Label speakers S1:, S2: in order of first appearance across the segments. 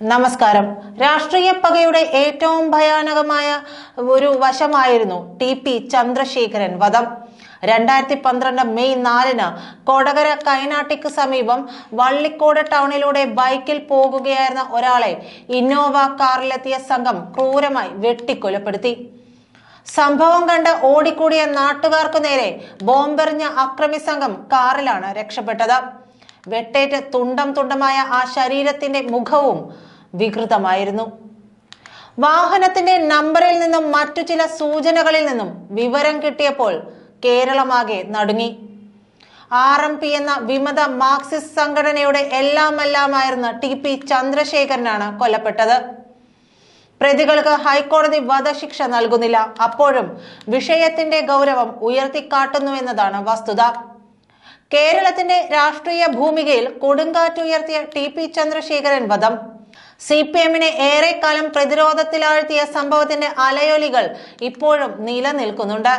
S1: നമസ്കാരം. രാഷ്ട്രീയ പകയുടെ ഏറ്റവും ഭയാനകമായ ഒരു വശമായിരുന്നു ടി പി ചന്ദ്രശേഖരൻ വധം. രണ്ടായിരത്തി പന്ത്രണ്ട് മെയ് നാലിന് കൊടകര കൈനാട്ടിക്ക് സമീപം വള്ളിക്കോട് ടൗണിലൂടെ ബൈക്കിൽ പോകുകയായിരുന്ന ഒരാളെ ഇന്നോവ കാറിലെത്തിയ സംഘം ക്രൂരമായി വെട്ടിക്കൊലപ്പെടുത്തി. സംഭവം കണ്ട് ഓടിക്കൂടിയ നാട്ടുകാർക്കു നേരെ ബോംബെറിഞ്ഞ അക്രമി സംഘം കാറിലാണ് രക്ഷപ്പെട്ടത്. വെട്ടേറ്റ് തുണ്ടം തുണ്ടമായ ആ ശരീരത്തിന്റെ മുഖവും വികൃതമായിരുന്നു. വാഹനത്തിന്റെ നമ്പറിൽ നിന്നും മറ്റു ചില സൂചനകളിൽ നിന്നും വിവരം കിട്ടിയപ്പോൾ കേരളമാകെ നടുങ്ങി. ആർ എം പി എന്ന വിമത മാർക്സിസ്റ്റ് സംഘടനയുടെ എല്ലാമെല്ലാമായിരുന്ന ടി പി ചന്ദ്രശേഖരനാണ് കൊല്ലപ്പെട്ടത്. പ്രതികൾക്ക് ഹൈക്കോടതി വധശിക്ഷ നൽകുന്നില്ല. അപ്പോഴും വിഷയത്തിന്റെ ഗൗരവം ഉയർത്തിക്കാട്ടുന്നുവെന്നതാണ് വസ്തുത. കേരളത്തിന്റെ രാഷ്ട്രീയ ഭൂമികയിൽ കൊടുങ്കാറ്റുയർത്തിയ ടി പി ചന്ദ്രശേഖരൻ വധം. സി പി എമ്മിനെ ഏറെക്കാലം പ്രതിരോധത്തിലാഴ്ത്തിയ സംഭവത്തിന്റെ അലയൊലികൾ ഇപ്പോഴും നിലനിൽക്കുന്നുണ്ട്.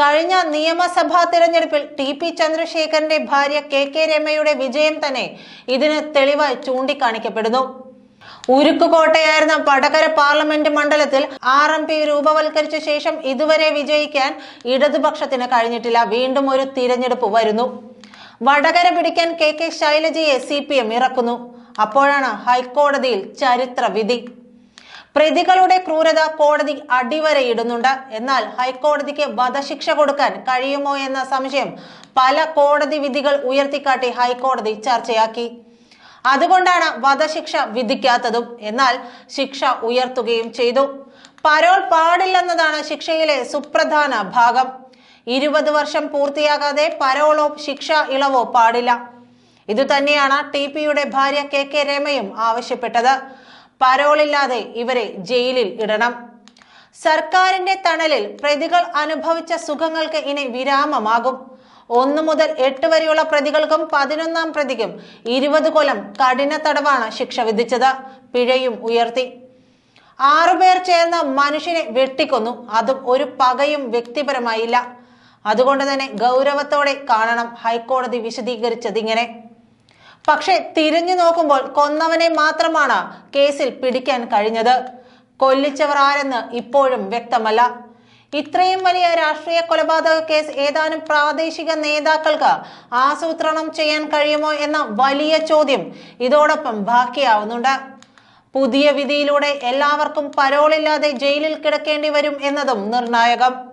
S1: കഴിഞ്ഞ നിയമസഭാ തിരഞ്ഞെടുപ്പിൽ ടി പി ചന്ദ്രശേഖരന്റെ ഭാര്യ കെ കെ രമയുടെ വിജയം തന്നെ ഇതിന് തെളിവായി ചൂണ്ടിക്കാണിക്കപ്പെടുന്നു. ഉരുക്കുകോട്ടയായിരുന്ന വടകര പാർലമെന്റ് മണ്ഡലത്തിൽ ആർ എം പി രൂപവൽക്കരിച്ച ശേഷം ഇതുവരെ വിജയിക്കാൻ ഇടതുപക്ഷത്തിന് കഴിഞ്ഞിട്ടില്ല. വീണ്ടും ഒരു തിരഞ്ഞെടുപ്പ് വരുന്നു. വടകര പിടിക്കാൻ കെ കെ ശൈലജയെ സി പി എം ഇറക്കുന്നു. അപ്പോഴാണ് ഹൈക്കോടതിയിൽ ചരിത്ര വിധി പ്രതികളുടെ ക്രൂരത കോടതി അടിവരയിടുന്നുണ്ട്. എന്നാൽ ഹൈക്കോടതിക്ക് വധശിക്ഷ കൊടുക്കാൻ കഴിയുമോ എന്ന സംശയം പല കോടതി വിധികൾ ഉയർത്തിക്കാട്ടി ഹൈക്കോടതി ചർച്ചയാക്കി. അതുകൊണ്ടാണ് വധശിക്ഷ വിധിക്കാത്തതും. എന്നാൽ ശിക്ഷ ഉയർത്തുകയും ചെയ്തു. പരോൾ പാടില്ലെന്നതാണ് ശിക്ഷയിലെ സുപ്രധാന ഭാഗം. ഇരുപത് വർഷം പൂർത്തിയാകാതെ പരോളോ ശിക്ഷ ഇളവോ പാടില്ല. ഇതുതന്നെയാണ് ടി പിയുടെ ഭാര്യ കെ കെ രമയും ആവശ്യപ്പെട്ടത്. പരോളില്ലാതെ ഇവരെ ജയിലിൽ ഇടണം. സർക്കാരിന്റെ തണലിൽ പ്രതികൾ അനുഭവിച്ച സുഖങ്ങൾക്ക് ഇനി വിരാമമാകും. ഒന്നു മുതൽ എട്ട് വരെയുള്ള പ്രതികൾക്കും പതിനൊന്നാം പ്രതിക്കും ഇരുപത് കൊല്ലം കഠിന തടവാണ് ശിക്ഷ വിധിച്ചത്. പിഴയും ഉയർത്തി. ആറുപേർ ചേർന്ന് മനുഷ്യനെ വെട്ടിക്കൊന്നു. അതും ഒരു പകയും വ്യക്തിപരമായില്ല. അതുകൊണ്ട് തന്നെ ഗൗരവത്തോടെ കാണണം ഹൈക്കോടതി വിശദീകരിച്ചത് ഇങ്ങനെ പക്ഷെ തിരിഞ്ഞു നോക്കുമ്പോൾ കൊന്നവനെ മാത്രമാണ് കേസിൽ പിടിക്കാൻ കഴിഞ്ഞത്. കൊല്ലിച്ചവർ ആരെന്ന് ഇപ്പോഴും വ്യക്തമല്ല. ഇത്രയും വലിയ രാഷ്ട്രീയ കൊലപാതക കേസ് ഏതാനും പ്രാദേശിക നേതാക്കൾക്ക് ആസൂത്രണം ചെയ്യാൻ കഴിയുമോ എന്ന വലിയ ചോദ്യം ഇതോടൊപ്പം ബാക്കിയാവുന്നുണ്ട്. പുതിയ വിധിയിലൂടെ എല്ലാവർക്കും പരോളില്ലാതെ ജയിലിൽ കിടക്കേണ്ടി വരും എന്നതും നിർണായകം.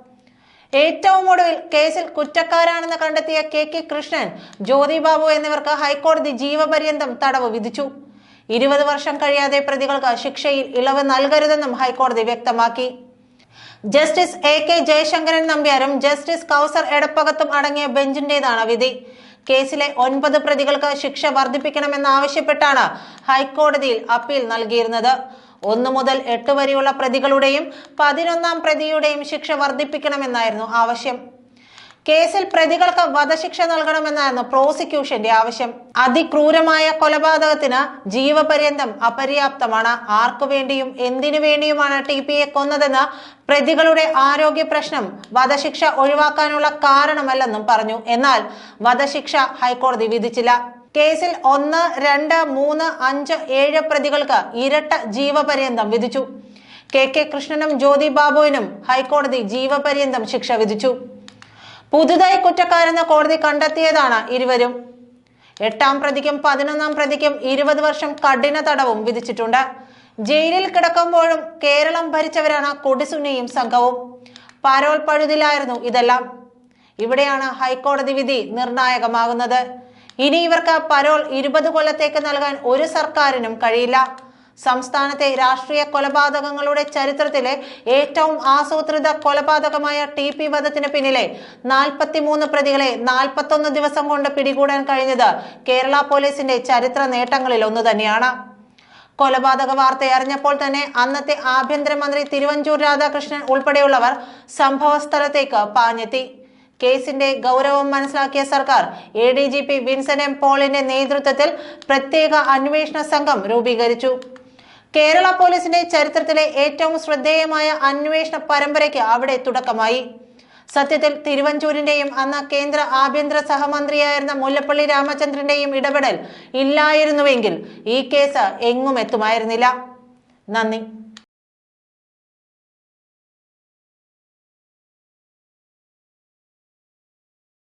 S1: ഏറ്റവും ഒടുവിൽ കേസിൽ കുറ്റക്കാരാണെന്ന് കണ്ടെത്തിയ കെ കെ കൃഷ്ണൻ ജ്യോതി ബാബു എന്നിവർക്ക് ഹൈക്കോടതി ജീവപര്യന്തം തടവ് വിധിച്ചു. ഇരുപത് വർഷം കഴിയാതെ പ്രതികൾക്ക് ശിക്ഷയിൽ ഇളവ് നൽകരുതെന്നും ഹൈക്കോടതി വ്യക്തമാക്കി. ജസ്റ്റിസ് എ കെ ജയശങ്കരൻ നമ്പ്യാരും ജസ്റ്റിസ് കൗസർ എടപ്പകത്തും അടങ്ങിയ ബെഞ്ചിന്റേതാണ് വിധി. കേസിലെ ഒൻപത് പ്രതികൾക്ക് ശിക്ഷ വർദ്ധിപ്പിക്കണമെന്നാവശ്യപ്പെട്ടാണ് ഹൈക്കോടതിയിൽ അപ്പീൽ നൽകിയിരുന്നത്. ഒന്നു മുതൽ എട്ട് വരെയുള്ള പ്രതികളുടെയും പതിനൊന്നാം പ്രതിയുടെയും ശിക്ഷ വർദ്ധിപ്പിക്കണമെന്നായിരുന്നു ആവശ്യം. കേസിൽ പ്രതികൾക്ക് വധശിക്ഷ നൽകണമെന്നായിരുന്നു പ്രോസിക്യൂഷന്റെ ആവശ്യം. അതിക്രൂരമായ കൊലപാതകത്തിന് ജീവപര്യന്തം അപര്യാപ്തമാണ്. ആർക്കു വേണ്ടിയും എന്തിനു വേണ്ടിയുമാണ് ടി പിയെ കൊന്നതെന്ന് പ്രതികളുടെ ആരോഗ്യ പ്രശ്നം വധശിക്ഷ ഒഴിവാക്കാനുള്ള കാരണമല്ലെന്നും പറഞ്ഞു. എന്നാൽ വധശിക്ഷ ഹൈക്കോടതി വിധിച്ചില്ല. കേസിൽ ഒന്ന് രണ്ട് മൂന്ന് അഞ്ച് ഏഴ് പ്രതികൾക്ക് ഇരട്ട ജീവപര്യന്തം വിധിച്ചു. കെ കെ കൃഷ്ണനും ജ്യോതി ബാബുവിനും ഹൈക്കോടതി ജീവപര്യന്തം ശിക്ഷ വിധിച്ചു. പുതുതായി കുറ്റക്കാരെന്ന് കോടതി കണ്ടെത്തിയതാണ് ഇരുവരും. എട്ടാം പ്രതിക്കും പതിനൊന്നാം പ്രതിക്കും ഇരുപത് വർഷം കഠിന തടവും വിധിച്ചിട്ടുണ്ട്. ജയിലിൽ കിടക്കുമ്പോഴും കേരളം ഭരിച്ചവരാണ് കൊടിസുന്നിയും സംഘവും. പരോൽ പഴുതിലായിരുന്നു ഇതെല്ലാം. ഇവിടെയാണ് ഹൈക്കോടതി വിധി നിർണായകമാകുന്നത്. ഇനി ഇവർക്ക് പരോൾ ഇരുപത് കൊല്ലത്തേക്ക് നൽകാൻ ഒരു സർക്കാരിനും കഴിയില്ല. സംസ്ഥാനത്തെ രാഷ്ട്രീയ കൊലപാതകങ്ങളുടെ ചരിത്രത്തിലെ ഏറ്റവും ആസൂത്രിത കൊലപാതകമായ ടി പി വധത്തിന് പിന്നിലെ നാൽപ്പത്തിമൂന്ന് പ്രതികളെ നാൽപ്പത്തൊന്ന് ദിവസം കൊണ്ട് പിടികൂടാൻ കഴിഞ്ഞത് കേരള പോലീസിന്റെ ചരിത്ര നേട്ടങ്ങളിൽ ഒന്ന് തന്നെയാണ്. കൊലപാതക വാർത്ത അറിഞ്ഞപ്പോൾ തന്നെ അന്നത്തെ ആഭ്യന്തരമന്ത്രി തിരുവഞ്ചൂർ രാധാകൃഷ്ണൻ ഉൾപ്പെടെയുള്ളവർ സംഭവസ്ഥലത്തേക്ക് പാഞ്ഞെത്തി. കേസിന്റെ ഗൗരവം മനസ്സിലാക്കിയ സർക്കാർ A D G P Vinson M പോളിന്റെ നേതൃത്വത്തിൽ പ്രത്യേക അന്വേഷണ സംഘം രൂപീകരിച്ചു. കേരള പോലീസിന്റെ ചരിത്രത്തിലെ ഏറ്റവും ശ്രദ്ധേയമായ അന്വേഷണ പരമ്പരയ്ക്ക് അവിടെ തുടക്കമായി. സത്യത്തിൽ തിരുവഞ്ചൂരിന്റെയും അന്ന് കേന്ദ്ര ആഭ്യന്തര സഹമന്ത്രിയായിരുന്ന മുല്ലപ്പള്ളി രാമചന്ദ്രന്റെയും ഇടപെടൽ ഇല്ലായിരുന്നുവെങ്കിൽ ഈ കേസ് എങ്ങും എത്തുമായിരുന്നില്ല. നന്ദി.